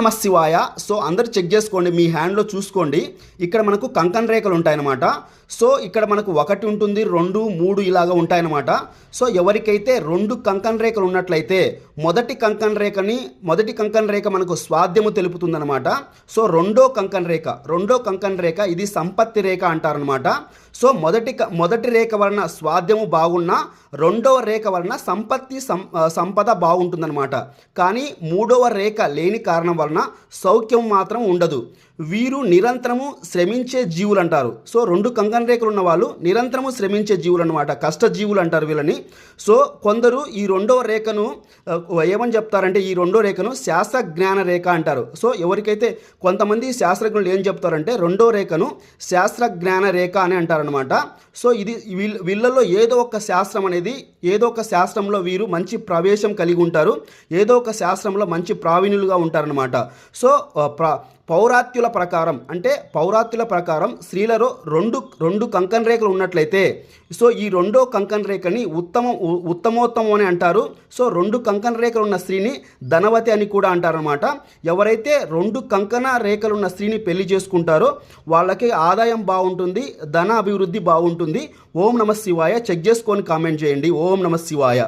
నమ శివాయ సో అందరు చెక్ చేసుకోండి మీ హ్యాండ్లో చూసుకోండి. ఇక్కడ మనకు కంకన్ రేఖలు ఉంటాయన్నమాట. సో ఇక్కడ మనకు ఒకటి ఉంటుంది రెండు మూడు ఇలాగా ఉంటాయన్నమాట. సో ఎవరికైతే రెండు కంకన్ రేఖలు ఉన్నట్లయితే మొదటి కంకన్ రేఖని మొదటి కంకన్ రేఖ మనకు స్వాధ్యము తెలుపుతుందన్నమాట. సో రెండో కంకన్ రేఖ రెండో కంకన్ రేఖ ఇది సంపత్తి రేఖ అంటారనమాట సో మొదటి క- మొదటి రేఖ వలన స్వాధ్యము బాగున్నా రెండవ రేఖ వలన సంపత్తి సం సంపద బాగుంటుందన్నమాట. కానీ మూడవ రేఖ లేని కారణం వలన సౌఖ్యం మాత్రం ఉండదు. వీరు నిరంతరము శ్రమించే జీవులు అంటారు సో రెండు కంకణ రేఖలు ఉన్న వాళ్ళు నిరంతరము శ్రమించే జీవులు అనమాట కష్ట జీవులు అంటారు వీళ్ళని. సో కొందరు ఈ రెండవ రేఖను ఏమని చెప్తారంటే ఈ రెండో రేఖను శాస్త్ర జ్ఞాన రేఖ అంటారు. సో ఎవరికైతే కొంతమంది శాస్త్రజ్ఞులు ఏం చెప్తారంటే రెండో రేఖను శాస్త్ర జ్ఞాన రేఖ అని అంటారనమాట సో ఇది వీళ్ళ వీళ్ళలో ఏదో ఒక శాస్త్రం అనేది ఏదో ఒక శాస్త్రంలో వీరు మంచి ప్రవేశం కలిగి ఉంటారు. ఏదో ఒక శాస్త్రంలో మంచి ప్రావీణ్యులుగా ఉంటారనమాట సో ప్ర పౌరాత్యుల ప్రకారం అంటే పౌరాత్యుల ప్రకారం స్త్రీలలో రెండు రెండు కంకణ రేఖలు ఉన్నట్లయితే సో ఈ రెండో కంకణ రేఖని ఉత్తమం ఉత్తమోత్తమం అని అంటారు. సో రెండు కంకణ రేఖలు ఉన్న స్త్రీని ధనవతి అని కూడా అంటారనమాట ఎవరైతే రెండు కంకణ రేఖలు ఉన్న స్త్రీని పెళ్ళి చేసుకుంటారో వాళ్ళకి ఆదాయం బాగుంటుంది ధన అభివృద్ధి బాగుంటుంది. ఓం నమ శివాయ. చెక్ చేసుకొని కామెంట్ చేయండి. ఓం నమ శివాయ.